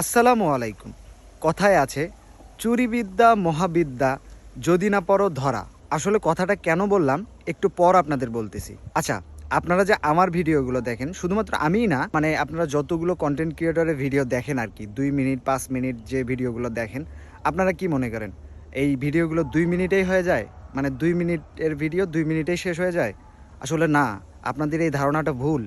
আসসালামু আলাইকুম। কথায় আছে, চুরিবিদ্যা, মহাবিদ্যা, যদি না পড়ো ধরা। আসলে কথাটা কেন বললাম, একটু পর আপনাদের বলতেছি। আচ্ছা আপনারা যে আমার ভিডিওগুলো দেখেন, শুধুমাত্র আমিই না মানে আপনারা যতগুলো কন্টেন্ট ক্রিয়েটরের ভিডিও দেখেন আর কি, দুই মিনিট, পাঁচ মিনিট যে ভিডিওগুলো দেখেন, আপনারা কি মনে করেন, এই ভিডিওগুলো দুই মিনিটেই হয়ে যায়? মানে দুই মিনিটের ভিডিও দুই মিনিটেই শেষ হয়ে যায়? আসলে না, আপনাদের এই ধারণাটা ভুল।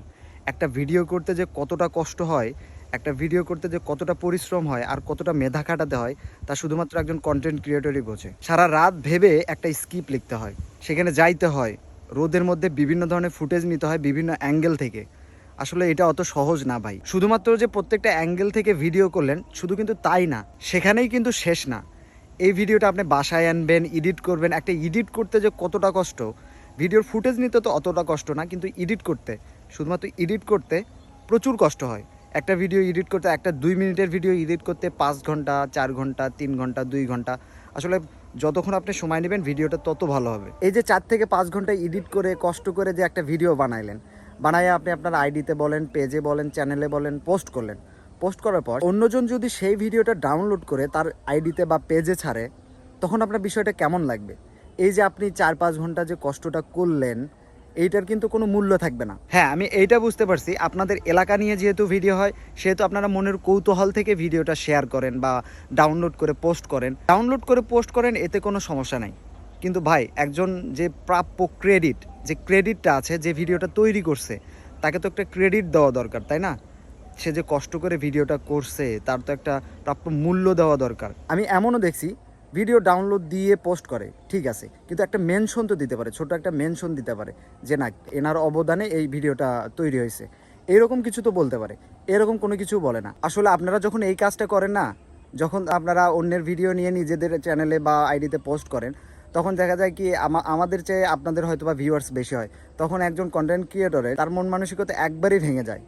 একটা ভিডিও করতে যে কতটা কষ্ট হয় একটা ভিডিও করতে যে কতটা পরিশ্রম হয় আর কতটা মেধা খাটাতে হয়, তা শুধুমাত্র একজন কন্টেন্ট ক্রিয়েটরই বোঝে। সারা রাত ভেবে একটা স্কিপ লিখতে হয়। সেখানে যাইতে হয়। রোদের মধ্যে বিভিন্ন ধরনের ফুটেজ নিতে হয় বিভিন্ন অ্যাঙ্গেল থেকে। আসলে এটা অত সহজ না ভাই। শুধুমাত্র যে প্রত্যেকটা অ্যাঙ্গেল থেকে ভিডিও করলেন, শুধু কিন্তু তাই না, সেখানেই কিন্তু শেষ না। এই ভিডিওটা আপনি বাসায় আনবেন এডিট করবেন। একটা এডিট করতে যে কতটা কষ্ট ভিডিওর ফুটেজ নিতে তো অতটা কষ্ট না, কিন্তু এডিট করতে। শুধুমাত্র এডিট করতে প্রচুর কষ্ট হয়। একটা ভিডিও এডিট করতে, একটা দুই মিনিটের ভিডিও এডিট করতে পাঁচ ঘণ্টা, চার ঘণ্টা, তিন ঘণ্টা, দুই ঘণ্টা। আসলে যতক্ষণ আপনি সময় নেবেন ভিডিওটা তত ভালো হবে। এই যে চার থেকে পাঁচ ঘণ্টা এডিট করে, কষ্ট করে যে একটা ভিডিও বানাইলেন বানায় আপনি আপনার আইডিতে বলেন পেজে বলেন চ্যানেলে বলেন পোস্ট করলেন। পোস্ট করার পর অন্যজন যদি সেই ভিডিওটা ডাউনলোড করে, তার আইডিতে বা পেজে ছাড়ে, তখন আপনার বিষয়টা কেমন লাগবে? এই যে আপনি চার পাঁচ ঘণ্টা যে কষ্টটা করলেন এইটার কিন্তু কোনো মূল্য থাকবে না। হ্যাঁ আমি এইটা বুঝতে পারছি। আপনাদের এলাকা নিয়ে যেহেতু ভিডিও হয় সেহেতু আপনারা মনের কৌতূহল থেকে ভিডিওটা শেয়ার করেন বা ডাউনলোড করে পোস্ট করেন। ডাউনলোড করে পোস্ট করেন এতে কোনো সমস্যা নাই। কিন্তু ভাই একজন যে প্রাপ্য ক্রেডিট যে ক্রেডিটটা আছে যে ভিডিওটা তৈরি করছে তাকে তো একটা ক্রেডিট দেওয়া দরকার তাই না? সে যে কষ্ট করে ভিডিওটা করছে তার তো একটা প্রাপ্য মূল্য দেওয়া দরকার। আমি এমনও দেখছি ভিডিও ডাউনলোড দিয়ে পোস্ট করে, ঠিক আছে? কিন্তু একটা মেনশন তো দিতে পারে, ছোট একটা মেনশন দিতে পারে যে না, এনার অবদানে এই ভিডিওটা তৈরি হয়েছে। এরকম কিছু তো বলতে পারে, এরকম কোনো কিছু বলে না। আসলে আপনারা যখন এই কাজটা করেন না, যখন আপনারা অন্যের ভিডিও নিয়ে নিজেদের চ্যানেলে বা আইডিতে পোস্ট করেন, তখন দেখা যায় কি আমাদের চেয়ে আপনাদের হয়তো বা ভিউয়ার্স বেশি হয়। তখন একজন কন্টেন্ট ক্রিয়েটরের তার মন মানসিকতা একবারই ভেঙে যায়।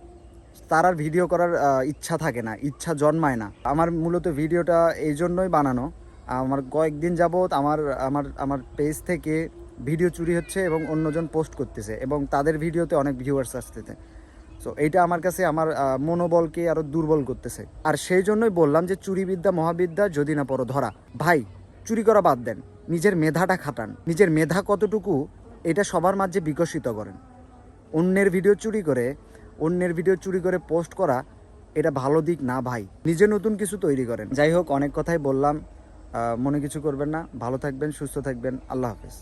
তার আর ভিডিও করার ইচ্ছা থাকে না, ইচ্ছা জন্মায় না। আমার মূলত ভিডিওটা এই জন্যই বানানো আমার কয়েকদিন যাবৎ আমার আমার আমার পেজ থেকে ভিডিও চুরি হচ্ছে এবং অন্যজন পোস্ট করতেছে এবং তাদের ভিডিওতে অনেক ভিউয়ার্স আসতেছে। সো এইটা আমার কাছে আমার মনোবলকে আরও দুর্বল করতেছে। আর সেই জন্যই বললাম যে চুরিবিদ্যা, মহাবিদ্যা যদি না পড়ো, ধরা। ভাই, চুরি করা বাদ দেন। নিজের মেধাটা খাটান। নিজের মেধা কতটুকু, এটা সবার মাঝে বিকশিত করেন। অন্যের ভিডিও চুরি করে, অন্যের ভিডিও চুরি করে পোস্ট করা, এটা ভালো দিক না ভাই। নিজে নতুন কিছু তৈরি করেন। যাই হোক, অনেক কথাই বললাম। মনে কিছু করবেন না। ভালো থাকবেন সুস্থ থাকবেন। আল্লাহ হাফেজ।